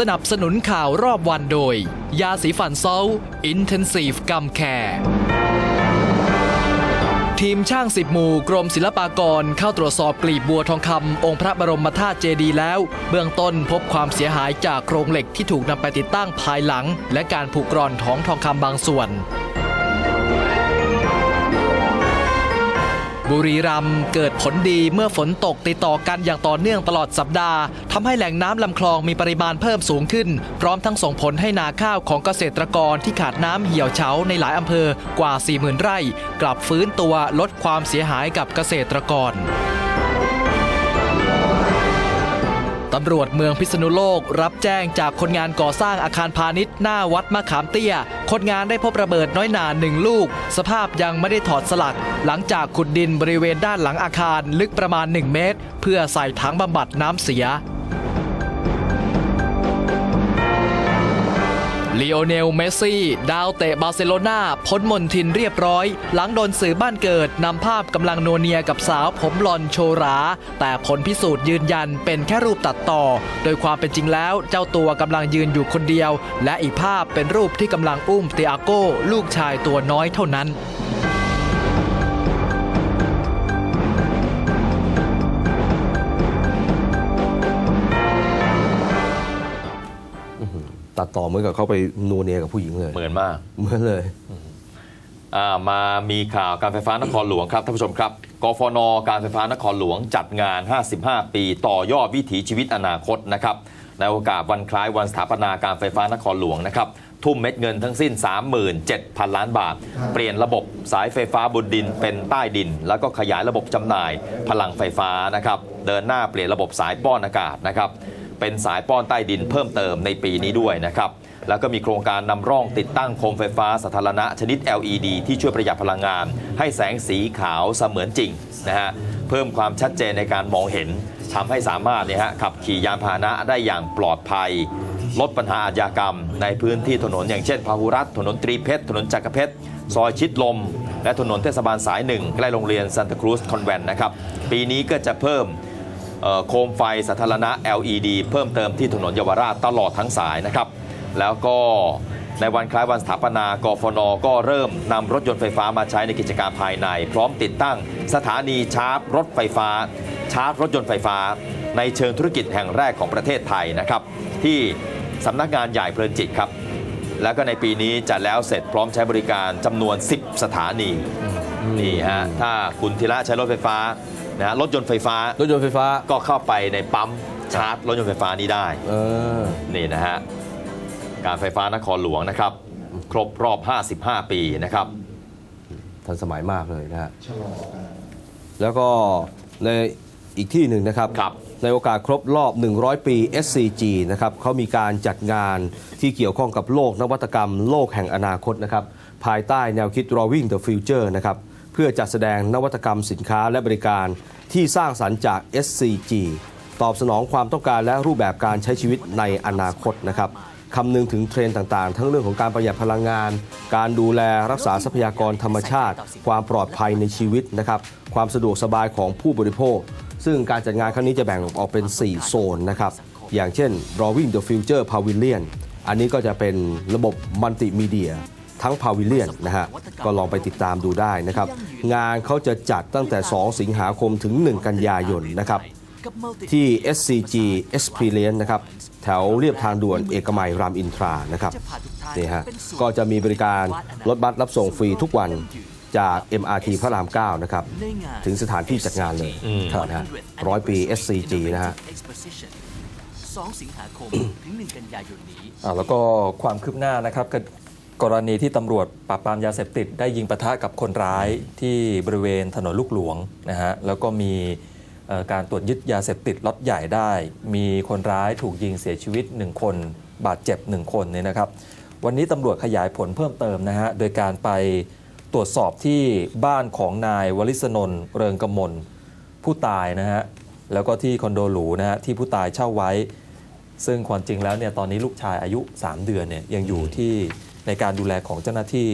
สนับสนุนข่าวรอบวันโดย ยาสีฟันเซลอินเทนซีฟกัมแคร์ทีมช่างสิบหมู่กรมศิลปากรเข้าตรวจสอบกลีบบัวทองคำองค์พระบรมธาตุเจดีย์แล้ว เบื้องต้นพบความเสียหายจากโครงเหล็กที่ถูกนำไปติดตั้งภายหลัง และการผูกกร่อนของทองคำบางส่วน บุรีรัมย์เกิดผลดีเมื่อฝนตกติดต่อกันอย่างต่อเนื่องตลอดสัปดาห์ทำให้แหล่งน้ำลำคลองมีปริมาณเพิ่มสูงขึ้น พร้อมทั้งส่งผลให้นาข้าวของเกษตรกรที่ขาดน้ำเหี่ยวเฉาในหลายอำเภอกว่า 40,000 ไร่ กลับฟื้นตัวลดความเสียหายกับเกษตรกร ตำรวจเมืองพิษณุโลก รับแจ้งจากคนงานก่อสร้างอาคารพาณิชย์หน้าวัดมะขามเตี้ย คนงานได้พบระเบิดน้อยหนาหนึ่งลูก สภาพยังไม่ได้ถอดสลัก หลังจากขุดดินบริเวณด้านหลังอาคารลึกประมาณ 1 เมตร เพื่อใส่ถังบำบัดน้ำเสีย ลีโอเนล เมสซี่ ดาวเตะบาร์เซโลนาพ้นมนทินเรียบร้อย หลังโดนสื่อบ้านเกิดนำภาพกำลังโนเนียกับสาวผมหลอนโชรา แต่ผลพิสูจน์ยืนยันเป็นแค่รูปตัดต่อ โดยความเป็นจริงแล้วเจ้าตัวกำลังยืนอยู่คนเดียว และอีกภาพเป็นรูปที่กำลังอุ้มเตอาโก้ลูกชายตัวน้อยเท่านั้น ตัดต่อเหมือนกับเขาไปนัวเนียกับผู้หญิงเลย เหมือนมาก เหมือนเลยอ่ามามีข่าวการไฟฟ้านครหลวงครับท่านผู้ชมครับกฟน การไฟฟ้านครหลวงจัดงาน 55 ปี ต่อยอดวิถีชีวิตอนาคตนะครับในโอกาสวันคล้ายวันสถาปนาการไฟฟ้านครหลวงนะครับทุ่มเม็ดเงินทั้งสิ้น 37,000 ล้านบาท เปลี่ยนระบบสายไฟฟ้าบนดินเป็นใต้ดิน แล้วก็ขยายระบบจำหน่ายพลังไฟฟ้านะครับ เดินหน้าเปลี่ยนระบบสายป้อนอากาศนะครับ เป็นสายป้อนใต้ดินเพิ่มเติมในปีนี้ด้วยนะครับแล้วก็มีโครงการนำร่องติดตั้งโคมไฟฟ้าสาธารณะชนิด LED ที่ช่วยประหยัดพลังงาน ให้แสงสีขาวเสมือนจริงนะฮะเพิ่มความชัดเจนในการมองเห็นทำให้สามารถเนี่ยฮะขับขี่ยานพาหนะได้อย่างปลอดภัย ลดปัญหาอาชญากรรม ในพื้นที่ถนนอย่างเช่นพาหุรัตถนนตรีเพชรถนนจักรเพชรซอยชิดลม และถนนเทศบาลสายหนึ่งใกล้โรงเรียนซันตาครูสคอนแวนต์นะครับปีนี้ก็จะเพิ่ม โคมไฟสาธารณะ LED เพิ่มเติมที่ถนนเยาวราชตลอดทั้งสายนะครับ แล้วก็ในวันคล้ายวันสถาปนากฟน ก็เริ่มนำรถยนต์ไฟฟ้ามาใช้ในกิจการภายใน พร้อมติดตั้งสถานีชาร์จรถไฟฟ้า ชาร์จรถยนต์ไฟฟ้า ในเชิงธุรกิจแห่งแรกของประเทศไทยนะครับ ที่สำนักงานใหญ่เพลินจิตครับ แล้วก็ในปีนี้จะแล้วเสร็จพร้อมใช้บริการจำนวน 10 สถานีนี่ฮะถ้าคุณธีระใช้รถไฟฟ้า นะฮะรถยนต์ไฟฟ้า รถยนต์ไฟฟ้าก็เข้าไปในปั๊มชาร์จรถยนต์ไฟฟ้านี้ได้เออนี่นะฮะการไฟฟ้านครหลวงนะครับ ครบรอบ 55 ปีนะครับ ทันสมัยมากเลยนะฮะแล้วก็ในอีกที่หนึ่งนะครับ ครับในโอกาสครบรอบ 100 ปี SCG นะครับเขามีการจัดงานที่เกี่ยวข้องกับโลกนวัตกรรม โลกแห่งอนาคตนะครับ ภายใต้แนวคิด Drawing the Future นะครับ เพื่อจัดแสดงนวัตกรรมสินค้าและบริการที่สร้างสรรค์จาก SCG ตอบสนองความต้องการและรูปแบบการใช้ชีวิตในอนาคตนะครับคำนึงถึงเทรนด์ต่างๆ ทั้งเรื่องของการประหยัดพลังงาน การดูแลรักษาทรัพยากรธรรมชาติ ความปลอดภัยในชีวิตนะครับความสะดวกสบายของผู้บริโภค ซึ่งการจัดงานครั้งนี้จะแบ่งออกเป็น 4 โซนนะครับอย่างเช่น Drawing the Future Pavilion อันนี้ก็จะเป็นระบบมัลติมีเดีย ทั้ง Pavilion นะฮะก็ลองไปติดตามดูได้นะครับ งานเขาจะจัดตั้งแต่ 2 สิงหาคมถึง 1 กันยายนนะครับที่ SCG Experience นะครับแถวเรียบทางด่วนเอกมัยรามอินทรานะครับนี่ฮะก็จะมีบริการรถบัสรับส่งฟรีทุกวันจาก MRT พระราม 9 นะครับ ถึงสถานที่จัดงานเลยอืมนะฮะร้อยปี SCG นะฮะ2สิงหาคมถึง1กันยายนนี้อ่าแล้วก็ความคืบหน้านะครับ กรณีที่ตำรวจปราบปรามยาเสพติด ได้ยิงปะทะกับคนร้ายที่บริเวณถนนลูกหลวงนะฮะแล้วก็มีการตรวจยึดยาเสพติดล็อตใหญ่ได้ มีคนร้ายถูกยิงเสียชีวิต 1 คน บาดเจ็บ 1 คนเนี่ยนะครับ วันนี้ตำรวจขยายผลเพิ่มเติมนะฮะโดยการไปตรวจสอบที่บ้านของนายวลิศนนเริงกมลผู้ตายนะฮะแล้วก็ที่คอนโดหรูนะฮะที่ผู้ตายเช่าไว้ ซึ่งความจริงแล้วเนี่ยตอนนี้ลูกชายอายุ 3 เดือนเนี่ยยังอยู่ที่ ในการดูแลของเจ้าหน้าที่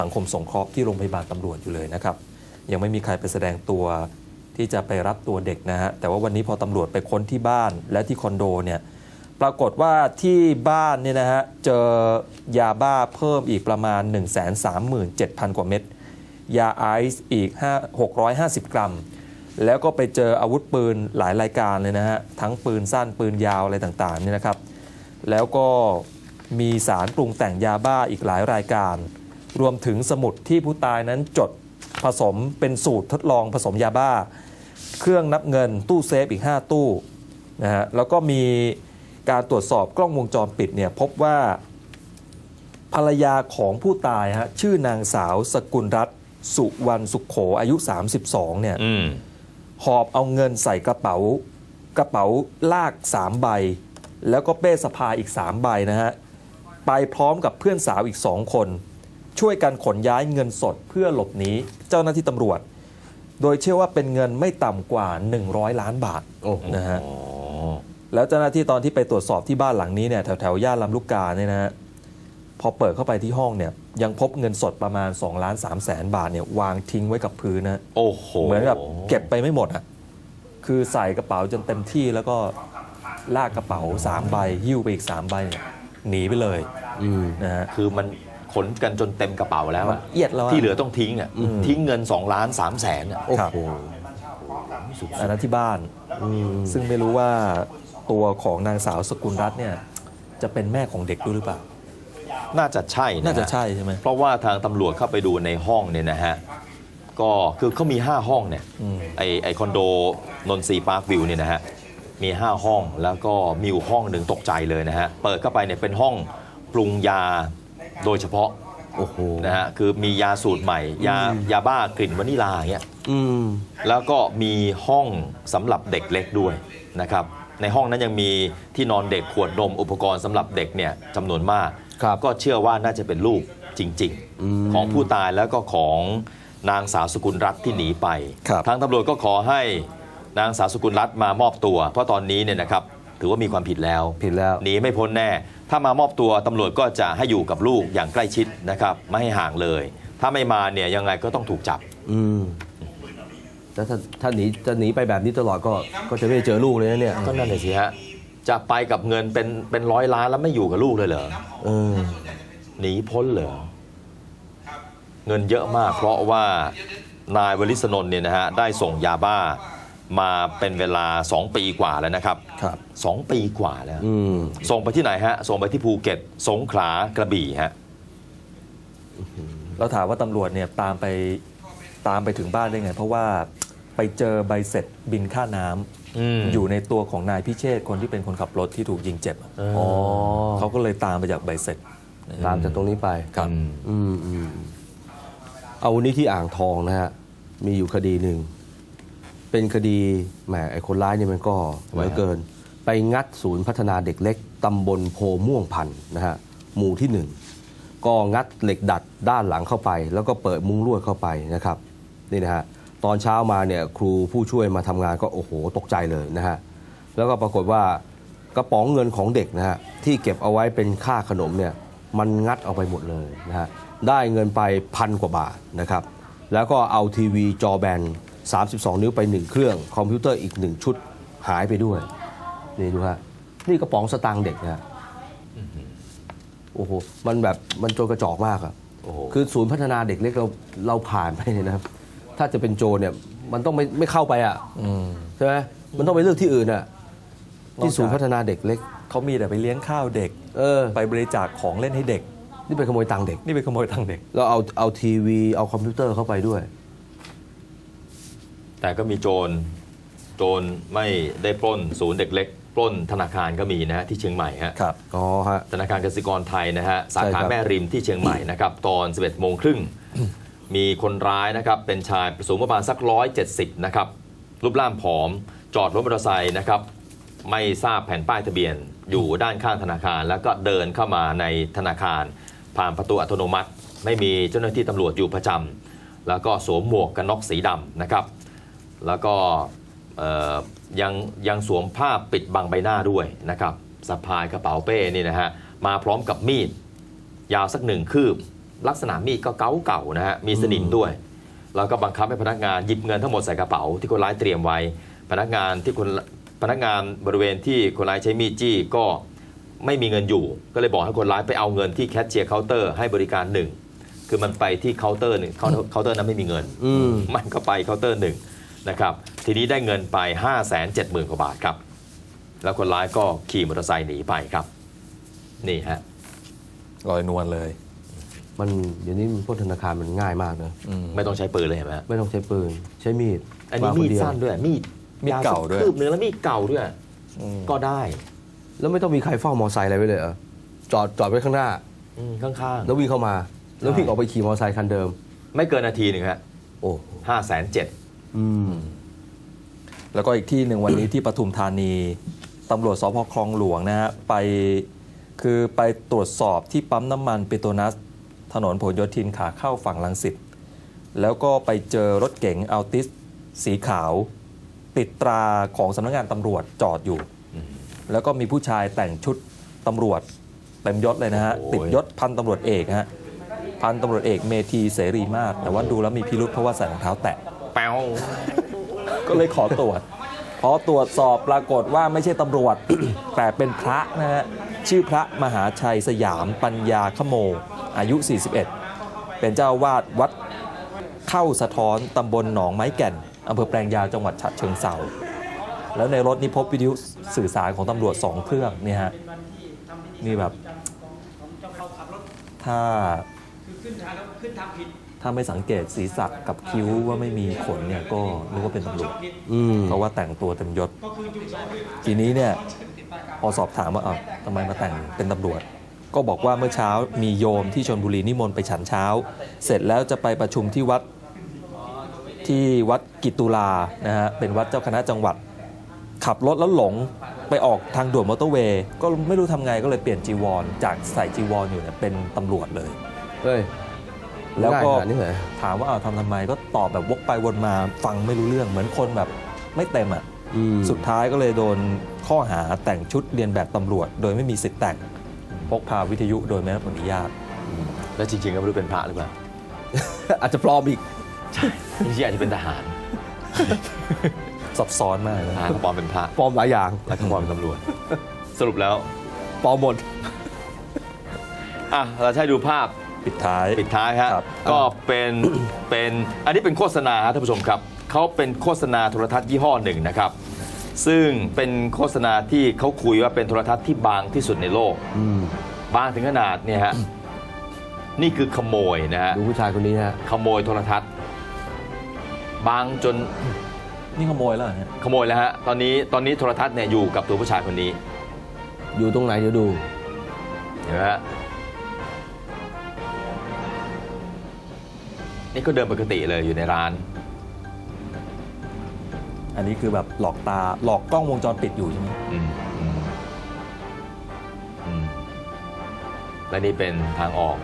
สังคมสงเคราะห์ที่โรงพยาบาลตำรวจอยู่เลยนะครับ ยังไม่มีใครไปแสดงตัวที่จะไปรับตัวเด็กนะฮะแต่ว่าวันนี้พอตำรวจไปค้นที่บ้านและที่คอนโดเนี่ยปรากฏว่าที่บ้านเนี่ยนะฮะเจอยาบ้าเพิ่มอีกประมาณ 137,000 กว่าเม็ดยาไอซ์อีก5 650 กรัม แล้วก็ไปเจออาวุธปืนหลายรายการเลยนะฮะทั้งปืนสั้นปืนยาวอะไรต่างๆเนี่ยนะครับ แล้วก็ มีสารปรุงแต่งยาบ้าอีกหลายรายการ รวมถึงสมุดที่ผู้ตายนั้นจดผสมเป็นสูตรทดลองผสมยาบ้า เครื่องนับเงินตู้เซฟอีก 5 ตู้นะฮะแล้วก็มีการตรวจสอบกล้องวงจรปิดเนี่ยพบว่า ภรรยาของผู้ตายฮะชื่อนางสาวสกุลรัตน์สุวรรณสุขโขอายุ 32เนี่ยอืมหอบเอาเงินใส่กระเป๋ากระเป๋าลาก 3 ใบ แล้วก็เป้สะพายอีก 3 ใบนะฮะ ไปพร้อมกับเพื่อนสาวอีก2คน ช่วยกันขนย้ายเงินสดเพื่อหลบหนีเจ้าหน้าที่ตำรวจ โดยเชื่อว่าเป็นเงินไม่ต่ำกว่า 100 ล้านบาทโอ้โหนะฮะอ๋อแล้วเจ้าหน้าที่ตอนที่ไปตรวจสอบที่บ้านหลังนี้เนี่ยแถวแถวๆย่านลำลูกกาเนี่ยนะฮะพอเปิดเข้าไปที่ห้องเนี่ยยังพบเงินสดประมาณ2ล้าน3แสนบาทเนี่ยวางทิ้งไว้กับพื้นนะโอ้โหเหมือนกับเก็บไปไม่หมดอะคือใส่กระเป๋าจนเต็มที่แล้วก็ลากกระเป๋าสามใบหิ้วไปอีกสามใบเนี่ยหนีไปเลยอืม นะฮะ คือมันขนกันจนเต็มกระเป๋าแล้วอะเอียดแล้วอะ ที่เหลือต้องทิ้งอะทิ้งเงิน 2 ล้าน3แสนอะโอ้ครับ โหอันนั้นที่บ้านอืมซึ่งไม่รู้ว่าตัวของนางสาวสกุลรัตน์เนี่ย จะเป็นแม่ของเด็กด้วยหรือเปล่า น่าจะใช่นะน่าจะฮใช่ใช่ไหม เพราะว่าทางตำรวจเข้าไปดูในห้องเนี่ยนะฮะ ก็คือเขามี 5 ห้องเนี่ยอืม ไอไอคอนโดนนทรีปาร์ควิวเนี่ยนะฮะ มี 5 ห้องแล้วก็มีอยู่ห้องหนึ่งตกใจเลยนะฮะ เปิดเข้าไปเนี่ยเป็นห้อง ปรุงยาโดยเฉพาะโอ้โหนะฮะคือมียาสูตรใหม่ ยายาบ้ากลิ่นวานิลาอย่างเงี้ยอืมแล้วก็มีห้องสำหรับเด็กเล็กด้วยนะครับ ในห้องนั้นยังมีที่นอนเด็กขวดนมอุปกรณ์สำหรับเด็กเนี่ยจำนวนมาก ครับก็เชื่อว่าน่าจะเป็นลูกจริงอืมๆของผู้ตายแล้วก็ของนางสาวสกุลรัตน์ที่หนีไป ครับ ทางตำรวจก็ขอให้นางสาวสกุลรัตน์มามอบตัว เพราะตอนนี้เนี่ยนะครับถือว่ามีความผิดแล้ว ผิดแล้ว หนีไม่พ้นแน่ ถ้ามามอบตัวตำรวจก็จะให้อยู่กับลูกอย่างใกล้ชิดนะครับ ไม่ให้ห่างเลย ถ้าไม่มาเนี่ยยังไงก็ต้องถูกจับ อืมแล้วถ้าถ้าหนีจะหนีไปแบบนี้ตลอดก็ก็จะไม่ได้เจอลูกเลยนะเนี่ยก็นั่นเลยสิฮะจะไปกับเงินเป็นเป็นร้อยล้านแล้วไม่อยู่กับลูกเลยเหรอเออหนีพ้นเหรอเงินเยอะมากเพราะว่านายวลิศนนท์เนี่ยนะฮะได้ส่งยาบ้า มาเป็นเวลา 2 ปีกว่าแล้วนะครับครับสองปีกว่าแล้วอืมส่งไปที่ไหนฮะ ส่งไปที่ภูเก็ต สงขลากระบี่ฮะเราถามว่าตำรวจเนี่ยตามไปตามไปถึงบ้านได้ไง เพราะว่าไปเจอใบเสร็จบินค่าน้ำอืม อยู่ในตัวของนายพิเชษคนที่เป็นคนขับรถที่ถูกยิงเจ็บอะอ๋อเขาก็เลยตามไปจากใบเสร็จ ตามจากตรงนี้ไปครับอืมอืมเอาวันนี้ที่อ่างทองนะฮะ มีอยู่คดีหนึ่ง เป็นคดีแหมไอ้คนร้ายเนี่ยมันก็เหลือเกิน ไปงัดศูนย์พัฒนาเด็กเล็กตำบลโพม่วงพันธุ์นะฮะหมู่ที่หนึ่งก็งัดเหล็กดัดด้านหลังเข้าไป แล้วก็เปิดมุ้งลวดเข้าไปนะครับนี่นะฮะตอนเช้ามาเนี่ยครูผู้ช่วยมาทำงานก็โอ้โหตกใจเลยนะฮะแล้วก็ปรากฏว่ากระป๋องเงินของเด็กนะฮะที่เก็บเอาไว้เป็นค่าขนมเนี่ยมันงัดเอาไปหมดเลยนะฮะได้เงินไปพันกว่าบาทนะครับ แล้วก็เอาทีวีจอแบน 32 นิ้วไป 1 เครื่อง คอมพิวเตอร์อีก 1 ชุดหายไปด้วย นี่ดูฮะนี่กระป๋องสตางค์เด็กนะฮะโอ้โห มันแบบมันโจรกระจอกมากอะโอ้โหคือศูนย์พัฒนาเด็กเล็กเราเราผ่านไปเนี่ยนะครับ ถ้าจะเป็นโจรเนี่ย มันต้องไม่ไม่เข้าไปอะอืมใช่ไหมมันต้องไปเลือกที่อื่นอะที่นอกจากศูนย์พัฒนาเด็กเล็กเขามีแต่ไปเลี้ยงข้าวเด็ก เออ ไปบริจาคของเล่นให้เด็ก นี่ไปขโมยตังค์เด็ก นี่ไปขโมยตังค์เด็กแล้วเอาเอาทีวีเอาคอมพิวเตอร์เข้าไปด้วย แต่ก็มีโจรโจรไม่ได้ปล้นศูนย์เด็กเล็กปล้นธนาคารก็มีนะฮะที่เชียงใหม่ฮะครับอ๋อฮะธนาคารกสิกรไทยนะฮะสาใช่ขาครับแม่ริมที่เชียงใหม่นะครับตอน 11โมงครึ่งมีคนร้ายนะครับเป็นชายสูงประมาณสักร้อยเจ็ดสิบนะครับรูปร่างผอมจอดรถมอเตอร์ไซค์นะครับไม่ทราบแผ่นป้ายทะเบียนอยู่ด้านข้างธนาคาร แล้วก็เดินเข้ามาในธนาคาร ผ่านประตูอัตโนมัติ ไม่มีเจ้าหน้าที่ตำรวจอยู่ประจำแล้วก็สวมหมวกกันน็อกสีดำนะครับ แล้วก็เอ่อยังยังสวมผ้าปิดบังใบหน้าด้วยนะครับสะพายกระเป๋าเป้นี่นะฮะมาพร้อมกับมีด ยาวสักหนึ่งคืบ ลักษณะมีดก็เก่าเก่าๆนะฮะมีสนิมด้วย แล้วก็บังคับให้พนักงานหยิบเงินทั้งหมดใส่กระเป๋าที่คนร้ายเตรียมไว้ พนักงานที่คนพนักงานบริเวณที่คนร้ายใช้มีดจี้ก็ไม่มีเงินอยู่ ก็เลยบอกให้คนร้ายไปเอาเงินที่แคชเชียร์เคาน์เตอร์ให้บริการหนึ่งคือมันไปที่เคาน์เตอร์หนึ่งเคาน์เตอร์เคาน์เตอร์นั้นไม่มีเงินอืมมันก็ไปเคาน์เตอร์หนึ่ง นะครับ ทีนี้ได้เงินไป 5 7 0 0 0 0กว่าบาทครับ แล้วคนร้ายก็ขี่มอเตอร์ไซค์หนีไปครับ นี่ฮะลอยนวลเลย มันเดี๋ยวนี้มันพวกธนาคารมันง่ายมากนะอืมไม่ต้องใช้ปืนเลยเห็นไหมฮะไม่ต้องใช้ปืน ใช้มีดอันนี้วางคมีดเดียวสั้นด้วยมีดมีดเก่าด้วยคืบเนื้อแล้วมีดเก่าด้วย อืม ก็ได้แล้วไม่ต้องมีใครเฝ้ามอไซค์อะไรไว้เลยเหรอจอดจอดไว้ข้างหน้า อืมข้างแล้ววิ่งเข้ามา แล้ววิ่งออกไปขี่มอไซค์คันเดิมๆไม่เกินนาทีหนึ่งฮะโอ้ ห้าแสนเจ็ด อืม แล้วก็อีกที่หนึ่งวันนี้ที่ปทุมธานีตำรวจสพคลองหลวงนะฮะไปคือไปตรวจสอบที่ปั๊มน้ำมันเปโตรนัส ถนนผลโยธินขาเข้าฝั่งลังสิตแล้วก็ไปเจอรถเก๋งอัลติสสีขาว ติดตราของสำนักงานตำรวจจอดอยู่ แล้วก็มีผู้ชายแต่งชุดตำรวจเต็มยศเลยนะฮะ โอ้ยติดยศพันตำรวจเอกฮะ พันตำรวจเอกเมธีเสรีมาศแต่ว่าดูแล้วมีพิรุษเพราะว่าใส่รองเท้าแตะ แป๊วก็เลยขอตรวจพอตรวจสอบปรากฏว่าไม่ใช่ตำรวจ แต่เป็นพระนะฮะชื่อพระมหาชัยสยามปัญญาขโม อายุ 41 เป็นเจ้าวาดวัดเข้าสะท้อนตำบลหนองไม้แก่นอำเภอแปลงยาวจังหวัดฉะเชิงเทราแล้วในรถนี่พบวิทยุสื่อสารของตำรวจสองเครื่องเนี่ยฮะนี่แบบ ถ้าขึ้นทางขึ้นทางผิด ถ้าไม่สังเกตศีรษะกับคิ้วว่าไม่มีขนเนี่ยก็นึกว่าเป็นตำรวจอืมเพราะว่าแต่งตัวเต็มยศ ทีนี้เนี่ยพอสอบถามว่าอ้าวทำไมมาแต่งเป็นตำรวจ ก็บอกว่าเมื่อเช้ามีโยมที่ชนบุรีนิมนต์ไปฉันเช้า เสร็จแล้วจะไปประชุมที่วัดที่วัดกิตุลานะฮะเป็นวัดเจ้าคณะจังหวัด ขับรถแล้วหลงไปออกทางด่วนมอเตอร์เวย์ก็ไม่รู้ทำไงก็เลยเปลี่ยนจีวร จากใส่จีวรอยู่เนี่ยเป็นตำรวจเลย เฮ้ย แล้วก็ง่ายขนาดนี้เหรอถามว่าเอาวทำทำไมก็ตอบแบบวกไปวนมาฟังไม่รู้เรื่องเหมือนคนแบบไม่เต็มอะอืมสุดท้ายก็เลยโดนข้อหาแต่งชุดเรียนแบบตำรวจ โดยไม่มีสิทธิ์แต่งพกพาวิทยุโดยไม่ได้รับอนุญาตแล้วจริงๆก็ไม่รู้เป็นพระหรือเปล่าอาจจะปลอมอีกจริงๆอาจจะเป็นทหารซับซ้อนมากนะทหารเขาปลอมเป็นพระปลอมหลายอย่างแล้วก็ปลอมเป็นตำรวจ สรุปแล้วปลอมหมดอะเราจะให้ดูภาพ ปิดท้าย ปิดท้ายฮะครับก็เป็นเป็นอันนี้เป็นโฆษณาฮะท่านผู้ชมครับเขาเป็นโฆษณาโทรทัศน์ยี่ห้อหนึ่งนะครับ ซึ่งเป็นโฆษณาที่เขาคุยว่าเป็นโทรทัศน์ที่บางที่สุดในโลกอืมบางถึงขนาดเนี่ยฮะนี่คือขโมยนะฮะดูผู้ชายคนนี้ฮะขโมยโทรทัศน์ บางจนนี่ขโมยแล้วเหรอเนี่ยขโมยแล้วฮะตอนนี้ตอนนี้โทรทัศน์เนี่ยอยู่กับตัวผู้ชายคนนี้ อยู่ตรงไหนเดี๋ยวดูเห็นไหมฮะ นี่ก็เดินปกติเลยอยู่ในร้าน อันนี้คือแบบหลอกตาหลอกกล้องวงจรปิดอยู่ใช่ไหมอืมอืมอืมและนี่เป็นทางออก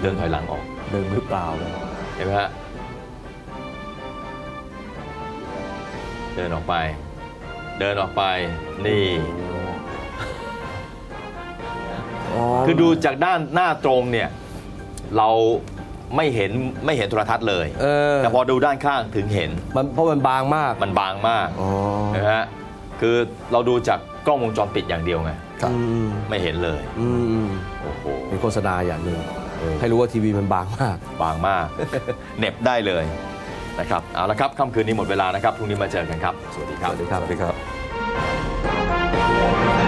เดินถอยหลังออก เดินมือเปล่าเลยเห็นไหมฮะ เดินออกไป เดินออกไป นี่ คือดูจากด้านหน้าตรงเนี่ย เรา ไม่เห็นไม่เห็นโทรทัศน์เลย เออ แต่พอดูด้านข้างถึงเห็นมันเพราะมันบางมากมันบางมากอ๋อนะฮะคือเราดูจากกล้องวงจรปิดอย่างเดียวไงครับอืมไม่เห็นเลยอืมอืมโอ้โหเป็นโฆษณาอย่างหนึ่งเออให้รู้ว่าทีวีมันบางมาก บางมาก เหน็บได้เลยนะครับเอาละครับค่ำคืนนี้หมดเวลานะครับพรุ่งนี้มาเจอกันครับ สวัสดีครับ สวัสดีครับ สวัสดีครับ